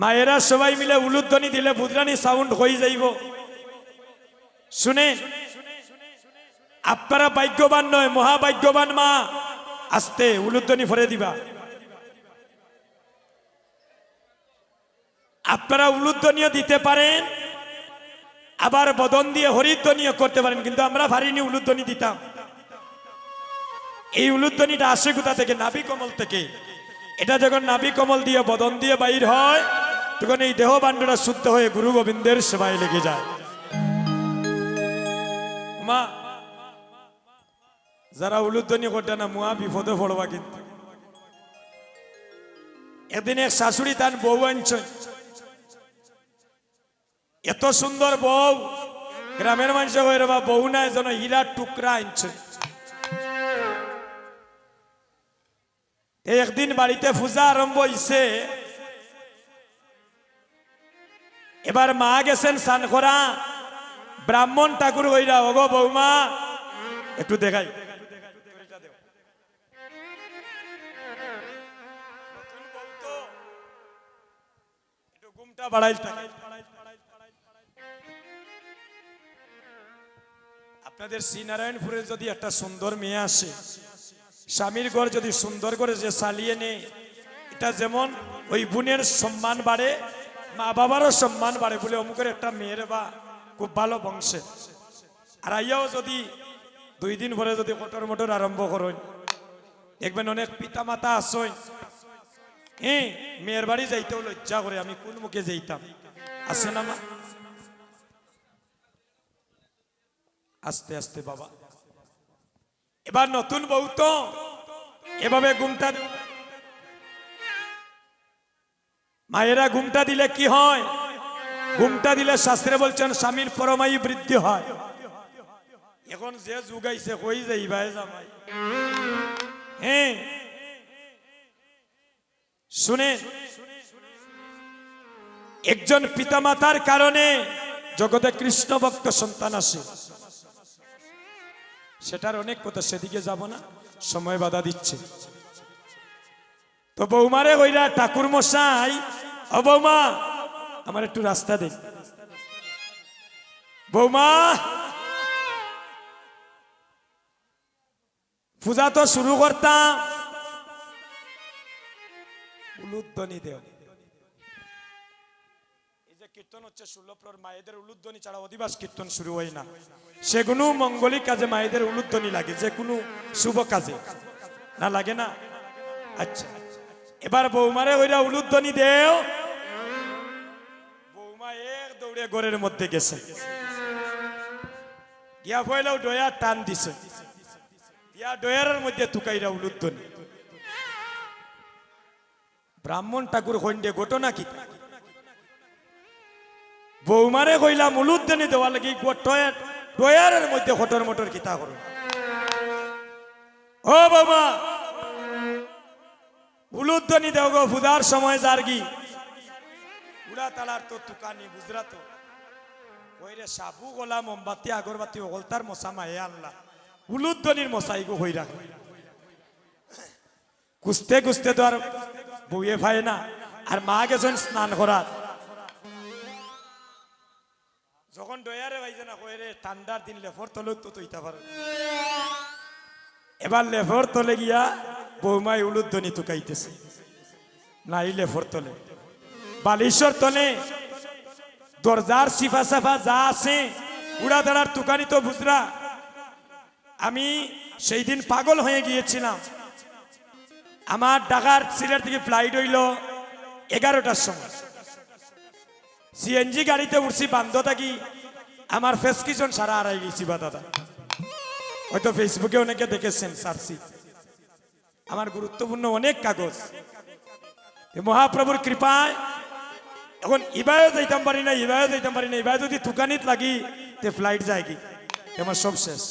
মায়েরা সবাই মিলে উলুধ্বনি দিলে বুদরানি সাউন্ড হয়ে যাইব। শুনেন আপনারা ভাগ্যবান নয়, মহাভাগ্যবান মা। আস্তে উলুধ্বনি ভরে দিবা। আপনারা উলুধ্বনিও দিতে পারেন, আবার বদন দিয়ে হরিধ্বনিও করতে পারেন, কিন্তু আমরা ভারিনি, উলুধ্বনি দিতাম। এই উলুধ্বনিটা আসে কোথা থেকে? নাভি কমল থেকে। এটা যখন নাভি কমল দিয়ে বদন দিয়ে বাইর হয় তখন এই দেহ বান্ডটা শুদ্ধ হয়ে গুরু গোবিন্দের সেবায় লেগে যায়। মা, যারা উলুধ্বনি করতে না, মুয়া বিপদে পড়বা কিন্তু। এদিন এক শাশুড়ি তার বউ আনছেন এত সুন্দর বউ, গ্রামের মানুষ হয়ে বা বউ নাই যেন হীরার টুকরা আনছে। একদিন বাড়িতে পূজা আরম্ভ হইছে। এবার মা গেছেন স্নান করা ব্রাহ্মণ ঠাকুর হইরা, ওগো বৌমা, একটু দেখাই। আপনাদের শ্রীনারায়ণপুরে যদি একটা সুন্দর মেয়ে আসে, স্বামীর ঘর যদি সুন্দর করে যে চালিয়ে নেয়, এটা যেমন ওই বোনের সম্মান বাড়ে মা বাবারও সম্মান বাড়ে বলে অমুকের একটা মেয়ের বা খুব ভালো বংশে। আর আইয়াও যদি দুই দিন পরে যদি কটর মটর আরম্ভ করেন, দেখবেন অনেক পিতা মাতা আসই হ্যাঁ মেয়ের বাড়ি যাইতেও লজ্জা করে, আমি কোন মুখে যাইতাম? আছে না মা? আস্তে আস্তে বাবা। এবার নতুন বউ তো, এভাবে ঘুমটা মায়েরা ঘুমটা দিলে কি হয়? ঘুমটা দিলে শাস্ত্রে বলছেন, স্বামীর পরমায়ু বৃদ্ধি হয়। এখন যে যুগাইছে কই যাইবাই জামাই? হ্যাঁ। শুনেন, একজন পিতামাতার কারণে জগতে কৃষ্ণ ভক্ত সন্তান আসে। সেটার অনেক কথা, সেদিকে যাব না, সময় বাধা দিচ্ছে। তো বৌমারে ওইরা ঠাকুর মশাই বৌমা, আমার একটু রাস্তা দিন। বৌমা, পূজা তো শুরু করতাম। কীর্তন হচ্ছে মায়েদের উলুধ্বনি ছাড়া অধিবাস কীর্তন শুরু হয় না। মঙ্গলিক কাজে মায়েদের লাগে যে কোনো শুভ কাজে। না লাগে না? আচ্ছা। এবার বৌমারে ওইরা উলুধ্বনি দেও। দৌড়ে ঘরের মধ্যে গেছে। গিয়া পয়লাও ডয়া টান দিছে। দিয়া ডয়ারের মধ্যে তুকাইরা উলুধ্বনি ব্রাহ্মণ ঠাকুর হইন্ডে ঘটনা কি? বৌমারে কইলাম উলুধ্বনি দেওয়া লাগি টয়ারের মধ্যে হটর মটর কিতা করো? ও বাবা উলুধ্বনি দেও গো, ফুদার সময় জারগি উড়া তালার তো তুকানি বুঝরা তো কইরে সাবু গোলা মোমবাতি আগরবাতি ওগলতার মশা মায়ে আনলা উলুধ্বনির মশাই গো হই রাখ কুস্তে কুস্তে তো আর বউয়ে ভাই না আর মা গেছেন স্নান করার যখন ডয়ারে ভাইছে না কইরে ঠান্ডার দিন লেফর তলে তো তৈতা পারো এবার লেফর তলে গিয়া বৌমাই উলুধ্বনি তুকাইতেছে নাই লেফর তলে। বালিশ্বর তলে দরজার সিফা সাফা যা আছে, উড়া দাঁড়ার তুকানি তো বুঝরা। আমি সেই দিন পাগল হয়ে গিয়েছিলাম। আমার ঢাকার সিলেট থেকে ফ্লাইট হইল এগারোটার সময়। সিএনজি গাড়িতে উঠছি, বান্ধ থাকি, আমার ফেসকিশন সারা আড়াই গেছি বা দাদা। হয়তো ফেসবুকে অনেকে দেখেছেন, সারসি। আমার গুরুত্বপূর্ণ অনেক কাগজ। মহাপ্রভুর কৃপায় এখন ইবায়ও যাইতাম পারি না ইবায়ও যাইতাম পারি না ইবায় যদি তুকানিত লাগি, তে ফ্লাইট যায় কি আমার সব শেষ।